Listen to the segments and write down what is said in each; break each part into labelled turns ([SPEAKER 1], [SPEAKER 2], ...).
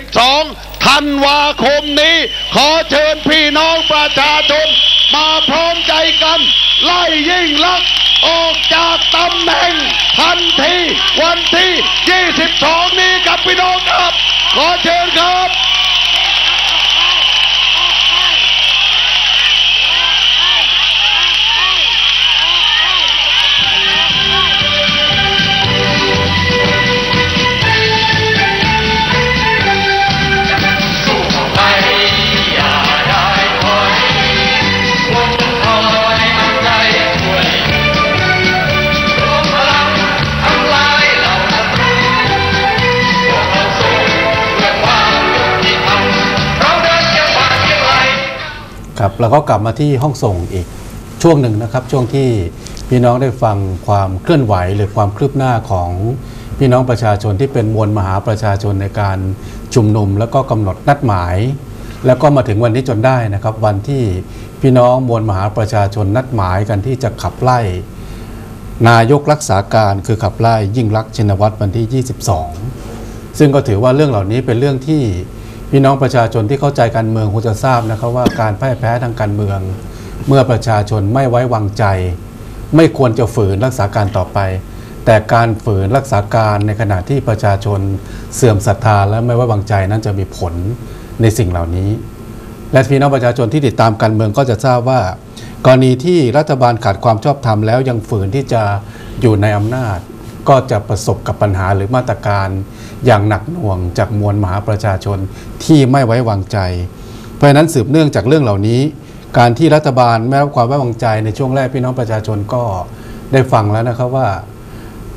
[SPEAKER 1] 12ธันวาคมนี้ ขอเชิญพี่น้องประชาชน มาพร้อมใจกัน ไล่ยิ่งลักษณ์ออกจากตำแหน่งทันทีวันที่ 22 นี้กับพี่น้องครับ ขอเชิญครับ
[SPEAKER 2] ครับ
[SPEAKER 3] แล้วก็กลับมาที่ห้องส่งอีกช่วงหนึ่งนะครับ ช่วงที่พี่น้องได้ฟังความเคลื่อนไหวหรือความคืบหน้าของพี่น้องประชาชนที่เป็นมวลมหาประชาชนในการชุมนุม แล้วก็กำหนดนัดหมาย แล้วก็มาถึงวันนี้จนได้นะครับ วันที่พี่น้องมวลมหาประชาชนนัดหมายกันที่จะขับไล่ นายกรักษาการคือขับไล่ยิ่งรักชินวัตรวันที่ 22 ซึ่งก็ถือว่าเรื่องเหล่านี้เป็นเรื่องที่ พี่น้องประชาชนที่เข้าใจการเมืองคงจะทราบนะครับว่าการพ่ายแพ้ทางการเมือง เมื่อประชาชนไม่ไว้วางใจ ไม่ควรจะฝืนรักษาการต่อไป แต่การฝืนรักษาการในขณะที่ประชาชนเสื่อมศรัทธาและไม่ไว้วางใจนั้นจะมีผลในสิ่งเหล่านี้ และพี่น้องประชาชนที่ติดตามการเมืองก็จะทราบว่า กรณีที่รัฐบาลขาดความชอบธรรมแล้วยังฝืนที่จะอยู่ในอำนาจ ก็จะประสบกับปัญหาหรือมาตรการอย่างหนักหน่วงจากมวลมหาประชาชนที่ไม่ไว้วางใจ เพราะฉะนั้นสืบเนื่องจากเรื่องเหล่านี้ การที่รัฐบาลไม่รับความไว้วางใจในช่วงแรกพี่น้องประชาชนก็ได้ฟังแล้วนะครับว่า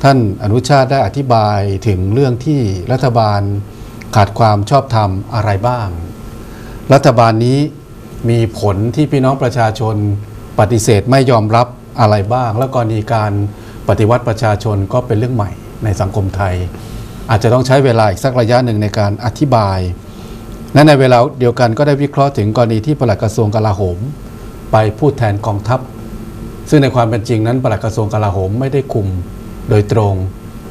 [SPEAKER 3] ท่านอนุชาติได้อธิบายถึงเรื่องที่รัฐบาลขาดความชอบธรรมอะไรบ้าง รัฐบาลนี้มีผลที่พี่น้องประชาชนปฏิเสธไม่ยอมรับอะไรบ้าง และกรณีการ ปฏิวัติประชาชนก็เป็นเรื่องใหม่ในสังคมไทย อาจจะต้องใช้เวลาอีกสักระยะหนึ่งในการอธิบาย และในเวลาเดียวกันก็ได้วิเคราะห์ถึงกรณีที่ปลัดกระทรวงกลาโหม ไปพูดแทนกองทัพ ซึ่งในความเป็นจริงนั้นปลัดกระทรวงกลาโหมไม่ได้คุมโดยตรง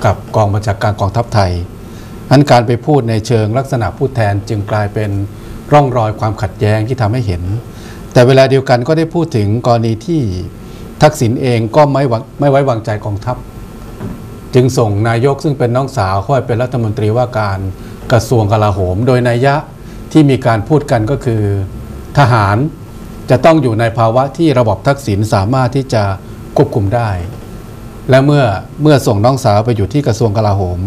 [SPEAKER 3] กับกองบัญชาการกองทัพไทยอันการไปพูดในเชิงลักษณะพูดแทนจึงกลายเป็นร่องรอยความขัดแย้งที่ทำให้เห็น แต่เวลาเดียวกันก็ได้พูดถึงกรณีที่ ทักษิณเองก็ไม่ไม่ไว้วางใจกองทัพ จึงส่งนายกซึ่งเป็นน้องสาวเข้าไปเป็นรัฐมนตรีว่าการกระทรวงกลาโหม โดยนัยยะที่มีการพูดกันก็คือทหารจะต้องอยู่ในภาวะที่ระบบทักษิณสามารถที่จะควบคุมได้ และเมื่อเมื่อส่งน้องสาวไปอยู่ที่กระทรวงกลาโหม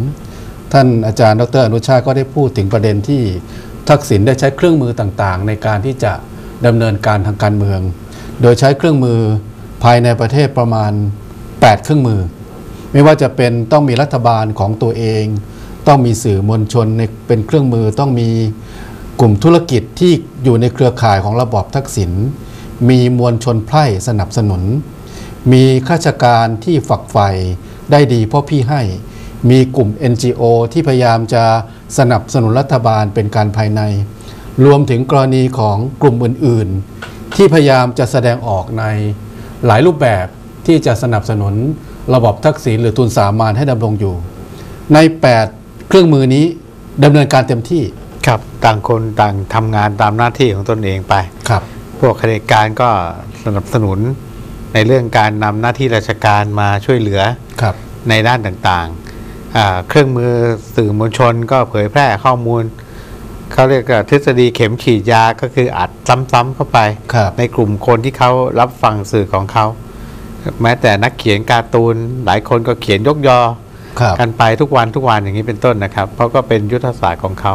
[SPEAKER 3] ท่านอาจารย์ดรอนุชาก็ได้พูดถึงประเด็นที่ทักษิณได้ใช้เครื่องมือต่างๆ ในการที่จะดำเนินการทางการเมือง โดยใช้เครื่องมือ ภายในประเทศประมาณ 8 เครื่องมือ ไม่ว่าจะเป็นต้องมีรัฐบาลของตัวเอง ต้องมีสื่อมวลชนเป็นเครื่องมือต้องมีกลุ่มธุรกิจที่อยู่ในเครือข่ายของระบอบทักษิณมีมวลชนไพร่สนับสนุน มีข้าราชการที่ฝักใฝ่ได้ดีเพราะพี่ให้ มีกลุ่ม NGO ที่พยายามจะสนับสนุนรัฐบาลเป็นการภายใน รวมถึงกรณีของกลุ่มอื่น ๆ ที่พยายามจะแสดงออกใน หลายรูปแบบที่จะสนับสนุนระบบทักษิณหรือทุนสามานให้ดำรงอยู่ ใน 8 เครื่องมือนี้ดำเนินการเต็มที่
[SPEAKER 4] ครับต่างคนต่างทำงานตามหน้าที่ของตนเองไป
[SPEAKER 3] ครับ
[SPEAKER 4] พวกข้าราชการก็สนับสนุนในเรื่องการนำหน้าที่ราชการมาช่วยเหลือ
[SPEAKER 3] ครับ
[SPEAKER 4] ในด้านต่างๆอ่าเครื่องมือสื่อมวลชนก็เผยแพร่ข้อมูล เขาเรียกว่าทฤษฎีเข็มฉีดยาก็คืออัดซ้ำๆเข้าไป
[SPEAKER 3] ครับ
[SPEAKER 4] ในกลุ่มคนที่เขารับฟังสื่อของเขา แม้แต่นักเขียนการ์ตูนหลายคนก็เขียนยกยอ
[SPEAKER 3] ครับ
[SPEAKER 4] กันไปทุกวันทุกวันอย่างนี้เป็นต้นนะครับเพราะก็เป็นยุทธศาสตร์ของเขา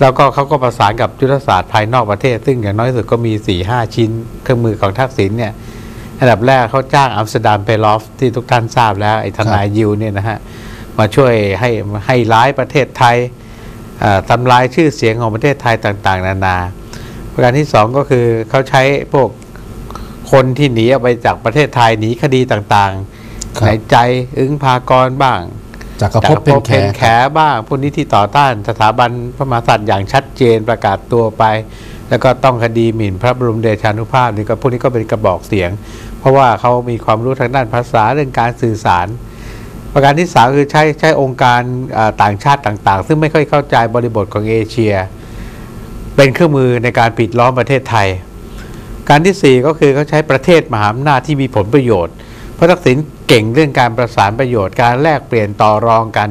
[SPEAKER 4] แล้วก็เขาก็ประสานกับยุทธศาสตร์ภายนอกประเทศ ซึ่งอย่างน้อยที่สุดก็มี4ี่ห้าชิ้น เครื่องมือของทักษิณเนี่ยอันดับแรกเขาจ้างอัมสเตอร์ดัมเปลอฟที่ทุกท่านทราบแล้วไอ้ทนายยิวเนี่ยนะฮะมาช่วยให้ให้ร้ายประเทศไทยอ่า ทำลายชื่อเสียงของประเทศไทยต่าง ๆ นานา ประการที่สองก็คือเขาใช้พวกคนที่หนีออกไปจากประเทศไทยหนีคดีต่าง
[SPEAKER 3] ครับ
[SPEAKER 4] ๆในใจอึ้งพากรบ้าง
[SPEAKER 3] จากกระพบเป็นแข
[SPEAKER 4] จากกระพบแขบ้างพวกนี้ที่ต่อต้านสถาบันพระมหากษัตริย์อย่างชัดเจนประกาศตัวไป แล้วก็ต้องคดีหมิ่นพระบรมเดชานุภาพนี่ก็พวกนี้ก็เป็นกระบอกเสียง เพราะว่าเขามีความรู้ทางด้านภาษาเรื่องการสื่อสาร ประการที่สามคือใช้ใช้องค์การต่างชาติต่าง ๆ ซึ่งไม่ค่อยเข้าใจบริบทของเอเชีย เป็นเครื่องมือในการปิดล้อมประเทศไทย การที่สี่ก็คือเขาใช้ประเทศมหาอำนาจที่มีผลประโยชน์พระทักษิณเก่งเรื่องการประสานประโยชน์ การแลกเปลี่ยนต่อรองกัน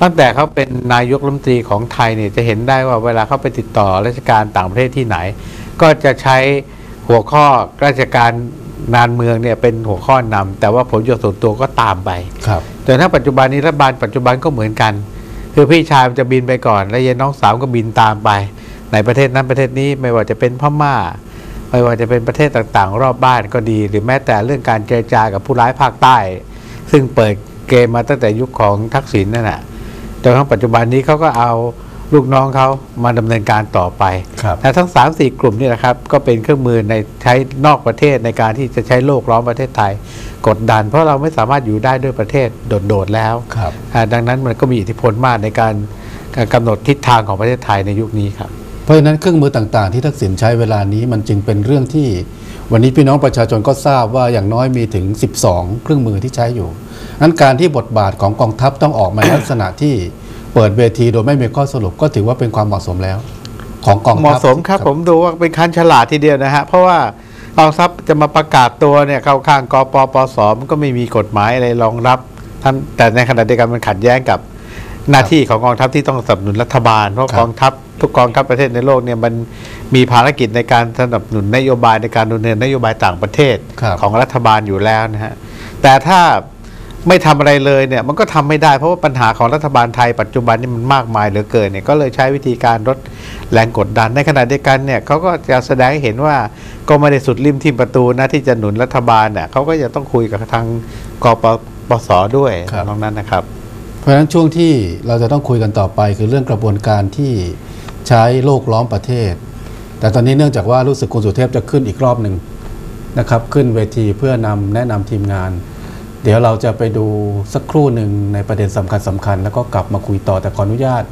[SPEAKER 4] ตั้งแต่เขาเป็นนายกรัฐมนตรีของไทยเนี่ยจะเห็นได้ว่าเวลาเขาไปติดต่อราชการต่างประเทศที่ไหน ก็จะใช้หัวข้อราชการนานเมืองเนี่ยเป็นหัวข้อนำแต่ว่าผลประโยชน์ส่วนตัวก็ตามไป
[SPEAKER 3] ครับ
[SPEAKER 4] แต่ถ้าปัจจุบันนี้รัฐบาลปัจจุบันก็เหมือนกัน คือพี่ชายจะบินไปก่อน แล้วยายน้องสาวก็บินตามไป ในประเทศนั้นประเทศนี้ไม่ว่าจะเป็นพม่า ไม่ว่าจะเป็นประเทศต่างๆ รอบบ้านก็ดี หรือแม้แต่เรื่องการเจรจากับผู้ร้ายภาคใต้ ซึ่งเปิดเกมมาตั้งแต่ยุคของทักษิณนั่นแหละจนทั้งปัจจุบันนี้เขาก็เอา ลูกน้องเขามาดำเนินการต่อไป
[SPEAKER 3] ครับ
[SPEAKER 4] แต่ทั้ง3ามสี่กลุ่มนี่นะครับ ก็เป็นเครื่องมือในใช้นอกประเทศในการที่จะใช้โลกล้อมประเทศไทย กดดัน เพราะเราไม่สามารถอยู่ได้ด้วยประเทศโดดๆแล้ว
[SPEAKER 3] ครับ
[SPEAKER 4] อ่าดังนั้นมันก็มีอิทธิพลมากในการการกำหนดทิศทางของประเทศไทยในยุคนี้ครับ
[SPEAKER 3] เพราะฉะนั้นเครื่องมือต่างๆ ที่ทักษิณใช้เวลานี้มันจึงเป็นเรื่องที่ วันนี้พี่น้องประชาชนก็ทราบว่าอย่างน้อยมีถึง 12 เครื่องมือที่ใช้อยู่นั้นการที่บทบาทของกองทัพต้องออกมาในลักษณะที่ เปิดเวทีโดยไม่มีข้อสรุปก็ถือว่าเป็นความเหมาะสมแล้ว ของกองทัพ
[SPEAKER 4] เหมาะสมครับผมดูว่าเป็นคันฉลาดทีเดียวนะฮะเพราะว่ากองทัพจะมาประกาศตัวเนี่ยเข้าข้างกปปสมันก็ไม่มีกฎหมายอะไรรองรับท่านแต่ในขณะเดียวกันมันขัดแย้งกับหน้าที่ของกองทัพที่ต้องสนับสนุนรัฐบาล เพราะกองทัพทุกกองทัพประเทศในโลกเนี่ยมันมีภารกิจในการสนับสนุนนโยบายในการดำเนินนโยบายต่างประเทศ
[SPEAKER 3] ครับ
[SPEAKER 4] ของรัฐบาลอยู่แล้วนะฮะแต่ถ้า ไม่ทำอะไรเลยเนี่ยมันก็ทำไม่ได้เพราะว่าปัญหาของรัฐบาลไทยปัจจุบันนี่มันมากมายเหลือเกินเนี่ยก็เลยใช้วิธีการลดแรงกดดันในขณะเดียวกันเนี่ยเขาก็จะแสดงให้เห็นว่าก็ไม่ได้สุดริมที่ประตูนะที่จะหนุนรัฐบาลเนี่ยเขาก็จะต้องคุยกับทางกปปสด้วย
[SPEAKER 3] ครับ
[SPEAKER 4] ตรงนั้นนะครับ
[SPEAKER 3] เพราะฉะนั้นช่วงที่เราจะต้องคุยกันต่อไป คือเรื่องกระบวนการที่ใช้โลกล้อมประเทศ แต่ตอนนี้เนื่องจากว่ารู้สึกคุณสุเทพจะขึ้นอีกรอบหนึ่งนะครับขึ้นเวทีเพื่อนำแนะนำทีมงาน เดี๋ยวเราจะไปดูสักครู่หนึ่งในประเด็นสำคัญสคัญ แล้วก็กลับมาคุยต่อแต่ขออนุญาต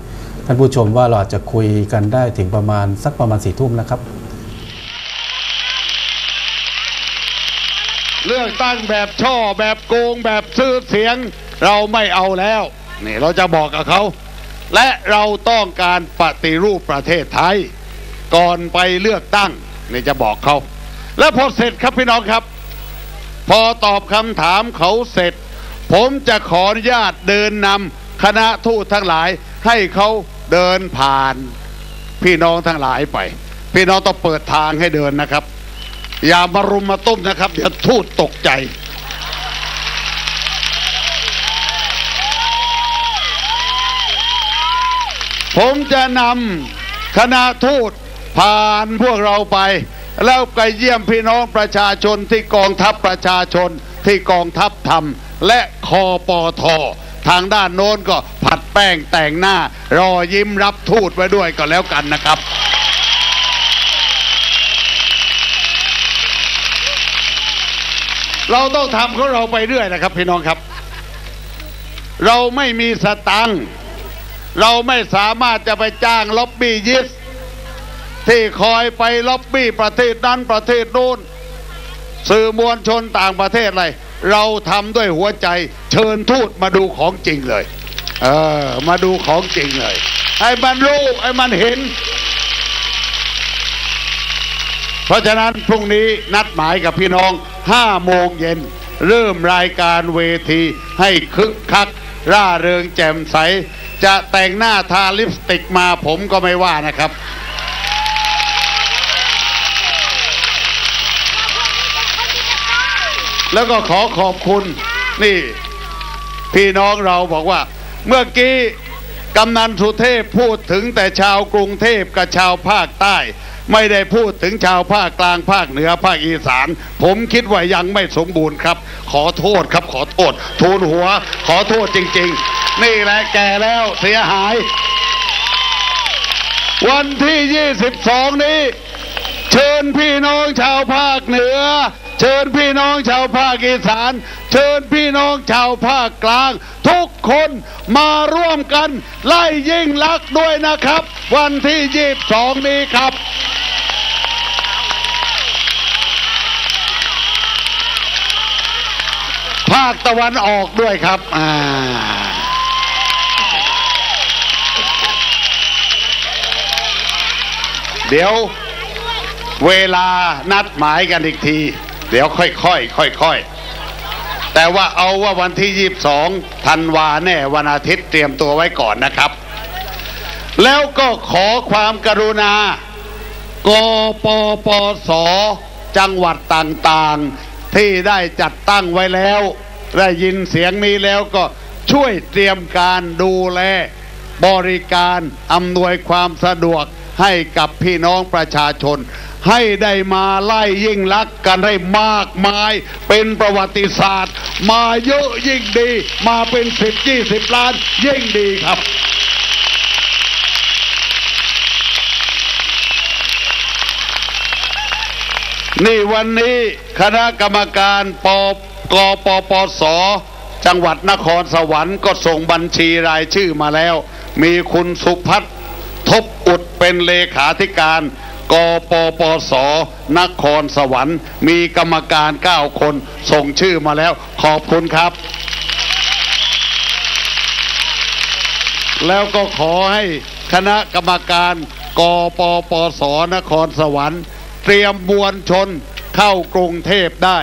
[SPEAKER 3] ท่านผู้ชมว่าเราอาจจะคุยกันได้ถึงประมาณสักประมาณสี่ทุ่มนะครับ
[SPEAKER 1] เลือกตั้งแบบช่อแบบโกงแบบซื้อเสียงเราไม่เอาแล้วนี่เราจะบอกกับเขา และเราต้องการปฏิรูปประเทศไทย ก่อนไปเลือกตั้งนี่จะบอกเขา และพอเสร็จครับพี่น้องครับ พอตอบคำถามเขาเสร็จ ผมจะขออนุญาตเดินนำคณะทูตทั้งหลายให้เขาเดินผ่าน พี่น้องทั้งหลายไป พี่น้องต้องเปิดทางให้เดินนะครับ อย่ามารุมมาตุ้มนะครับเดี๋ยวทูตตกใจผมจะนำคณะทูตผ่านพวกเราไป แล้วไปเยี่ยมพี่น้องประชาชนที่กองทัพประชาชนที่กองทัพทำและคอปอทอทางด้านโน้นก็ผัดแป้งแต่งหน้า รอยิ้มรับทูตไว้ด้วยก็แล้วกันนะครับ เราต้องทำของเราไปเรื่อยนะครับ พี่น้องครับ เราไม่มีสตังค์เราไม่สามารถจะไปจ้างล็อบบี้ยิส ที่คอยไปล็อบบี้ประเทศนั้นประเทศโน้นสื่อมวลชนต่างประเทศอะไร เราทำด้วยหัวใจ เชิญทูตมาดูของจริงเลย เออ มาดูของจริงเลยให้มันรู้ให้มันเห็น เพราะฉะนั้นพรุ่งนี้นัดหมายกับพี่น้อง5โมงเย็น เริ่มรายการเวทีให้คึกคัก ร่าเริงแจ่มใส จะแต่งหน้าทาลิปสติกมาผมก็ไม่ว่านะครับ แล้วก็ขอขอบคุณนี่ พี่น้องเราบอกว่า เมื่อกี้กำนันสุเทพพูดถึงแต่ชาวกรุงเทพกับชาวภาคใต้ ไม่ได้พูดถึงชาวภาคกลางภาคเหนือภาคอีสาน ผมคิดว่ายังไม่สมบูรณ์ครับ ขอโทษครับขอโทษทูลหัว ขอโทษจริง ๆ นี่แหละแก่แล้วเสียหาย วันที่ 22 นี้ เชิญพี่น้องชาวภาคเหนือ ชิญพี่น้องชาวภาคอีสาน เชิญพี่น้องชาวภาคกลาง ทุกคนมาร่วมกัน ไล่ยิ่งลักษณ์ด้วยนะครับ วันที่22นี้ครับภาคตะวันออกด้วยครับอ่าเดี๋ยวเวลานัดหมายกันอีกที เดี๋ยวค่อยๆค่อยๆแต่ว่าเอาว่าวันที่22ธันวาแน่วันอาทิตย์เตรียมตัวไว้ก่อนนะครับ แล้วก็ขอความกรุณากปปสจังหวัดต่างๆ ที่ได้จัดตั้งไว้แล้ว ได้ยินเสียงนี้แล้วก็ช่วยเตรียมการดูแล บริการอำนวยความสะดวกให้กับพี่น้องประชาชน ให้ได้มาไล่ยิ่งลักกันให้มากมาย เป็นประวัติศาสตร์ มาเยอะยิ่งดี มาเป็นสิบยี่สิบล้านยิ่งดีครับนี่วันนี้คณะกรรมการปกปปส จังหวัดนครสวรรค์ก็ส่งบัญชีรายชื่อมาแล้ว มีคุณสุพัฒน์ทบอุดเป็นเลขาธิการ กปปส นครสวรรค์ มีกรรมการ 9 คน ส่งชื่อมาแล้ว ขอบคุณครับ แล้วก็ขอให้คณะกรรมการ กปปส นครสวรรค์ เตรียมมวลชนเข้ากรุงเทพได้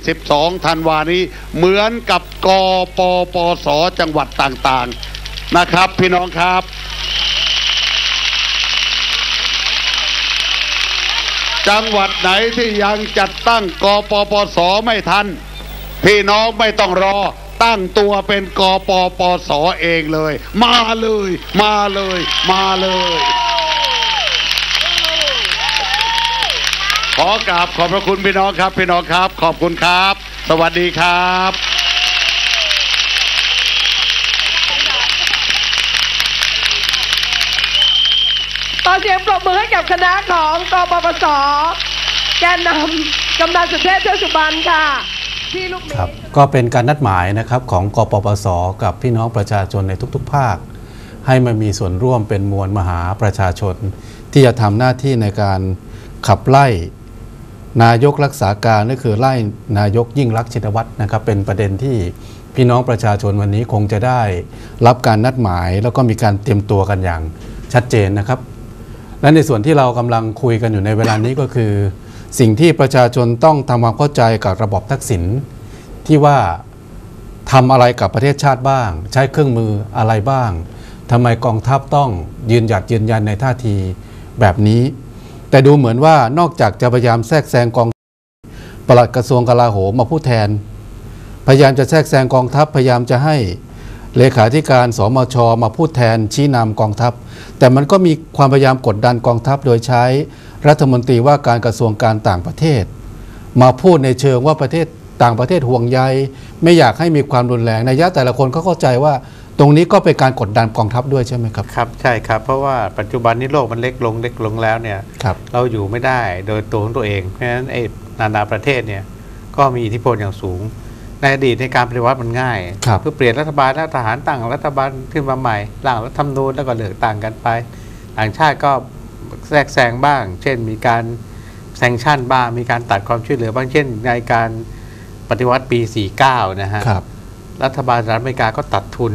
[SPEAKER 1] 22 ธันวานี้ เหมือนกับกปปส จังหวัดต่างๆ นะครับ พี่น้องครับ จังหวัดไหนที่ยังจัดตั้งกปปสไม่ทัน พี่น้องไม่ต้องรอ ตั้งตัวเป็นกปปสเองเลย มาเลย มาเลย มาเลยขอกราบขอบพระคุณพี่น้องครับ พี่น้องครับ ขอบคุณครับ สวัสดีครับ
[SPEAKER 5] อเสียงปรบมือให้กับคณะของกปปส แกนนำกำนันสุเทพเทือกสุบรรณค่ะที่ลูก
[SPEAKER 3] ครับก็เป็นการนัดหมายนะครับของกปปส กับพี่น้องประชาชนในทุกๆ ภาค ให้มามีส่วนร่วมเป็นมวลมหาประชาชน ที่จะทำหน้าที่ในการขับไล่นายกรักษาการก็คือไล่นายกยิ่งรักษณ์ชินวัตรนะครับ เป็นประเด็นที่พี่น้องประชาชนวันนี้คงจะได้ รับการนัดหมายแล้วก็มีการเตรียมตัวกันอย่างชัดเจนนะครับ และในส่วนที่เรากำลังคุยกันอยู่ในเวลานี้ก็คือ สิ่งที่ประชาชนต้องทำความเข้าใจกับระบบทักษิณที่ว่าทำอะไรกับประเทศชาติบ้าง ใช้เครื่องมืออะไรบ้างทำไมกองทัพต้องยืนหยัดยืนยันในท่าทีแบบนี้ แต่ดูเหมือนว่านอกจากจะพยายามแทรกแซงกองปลัดกระทรวงกลาโหมมาพูดแทน พยายามจะแทรกแซงกองทัพพยายามจะให้ เลขาธิการสมชมาพูดแทนชี้นำกองทัพ แต่มันก็มีความพยายามกดดันกองทัพโดยใช้รัฐมนตรีว่าการกระทรวงการต่างประเทศ มาพูดในเชิงว่าประเทศต่างประเทศห่วงใยไม่อยากให้มีความรุนแรงในยะแต่ละคนก็เข้าใจว่าตรงนี้ก็เป็นการกดดันกองทัพด้วยใช่ไหมครับ
[SPEAKER 4] ครับใช่ครับ เพราะว่าปัจจุบันนี้โลกมันเล็กลงเล็กลงแล้วเนี่ย
[SPEAKER 3] ครับ
[SPEAKER 4] เราอยู่ไม่ได้โดยตัวของตัวเองเพราะฉะนั้นไอ้นานาประเทศเนี่ยก็มีอิทธิพลอย่างสูง ในอดีตในการปฏิวัติมันง่าย
[SPEAKER 3] ครับ
[SPEAKER 4] เพื่อเปลี่ยนรัฐบาลแล้วทหารตั้งรัฐบาลขึ้นมาใหม่ร่างรัฐธรรมนูญแล้วก็เลือกตั้งกันไป ต่างชาติก็แทรกแซงบ้าง เช่นมีการแซงชั่นบ้างมีการตัดความช่วยเหลือบ้างเช่น ในการปฏิวัติปี 49 นะฮะ
[SPEAKER 3] ครับ
[SPEAKER 4] รัฐบาลสหรัฐอเมริกาก็ตัดทุน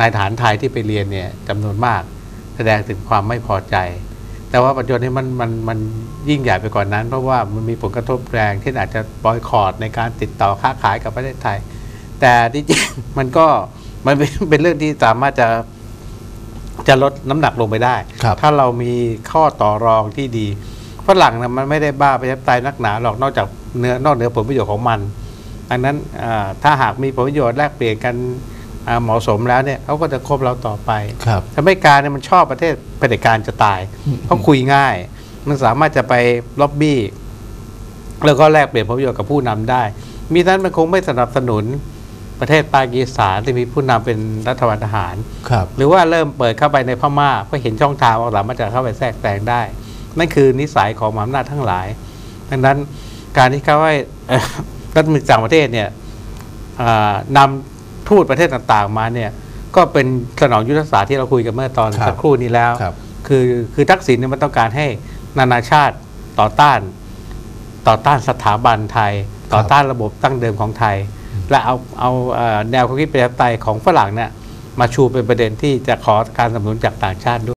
[SPEAKER 4] นายทหารไทยที่ไปเรียนเนี่ยจำนวนมาก แสดงถึงความไม่พอใจ แต่ว่าปัจจุบันนี้มันมันมันยิ่งใหญ่ไปกว่านนั้น เพราะว่ามันมีผลกระทบแรงที่อาจจะบอยคอรดในการติดต่อค้าขายกับประเทศไทย แต่ที่จริงมันก็มันเป็นเป็นเรื่องที่สามารถจะจะลดน้ำหนักลงไปได้
[SPEAKER 3] ครับ
[SPEAKER 4] ถ้าเรามีข้อต่อรองที่ดีฝรั่งนะมันไม่ได้บ้าประชาธิปไตยนักหนาหรอกนอกจากเนื้อนอกเหนือผลประโยชน์ของมัน ดังนั้นอ่าถ้าหากมีผลประโยชน์แลกเปลี่ยนกันอ่า เหมาะสมแล้วเนี่ยเขาก็จะคบเราต่อไป
[SPEAKER 3] ครับ
[SPEAKER 4] อเมริกาเนี่ยมันชอบประเทศเผด็จการจะตายเพราะคุยง่าย มันสามารถจะไปล็อบบี้ แล้วก็แลกเปลี่ยนผลประโยชน์กับผู้นำได้ มีนั้นมันคงไม่สนับสนุนประเทศปากีสถานที่มีผู้นำเป็นรัฐบาลทหาร
[SPEAKER 3] ครับ
[SPEAKER 4] หรือว่าเริ่มเปิดเข้าไปในพม่าเพื่อเห็นช่องทางว่าสามารถจะเข้าไปแทรกแซงได้ นั่นคือนิสัยของมหาอำนาจทั้งหลาย ดังนั้นการที่เขาให้เอ่อรัฐมนตรีต่างประเทศเนี่ยอ่านำ ทูตประเทศต่างๆมาเนี่ยก็เป็นสนองยุทธศาสตร์ที่เราคุยกันเมื่อตอน
[SPEAKER 3] ครับ
[SPEAKER 4] สักครู่นี้แล้ว
[SPEAKER 3] ครับ
[SPEAKER 4] คือคือทักษิณเนี่ยมันต้องการให้นานาชาติต่อต้าน ต่อต้านสถาบันไทย ต่อต้านระบบตั้งเดิมของไทย และเอาเอาเอ่อแนวความคิดประชาธิปไตยของฝรั่งเนี่ยมาชูเป็นประเด็นที่จะขอการสนับสนุนจากต่างชาติด้วย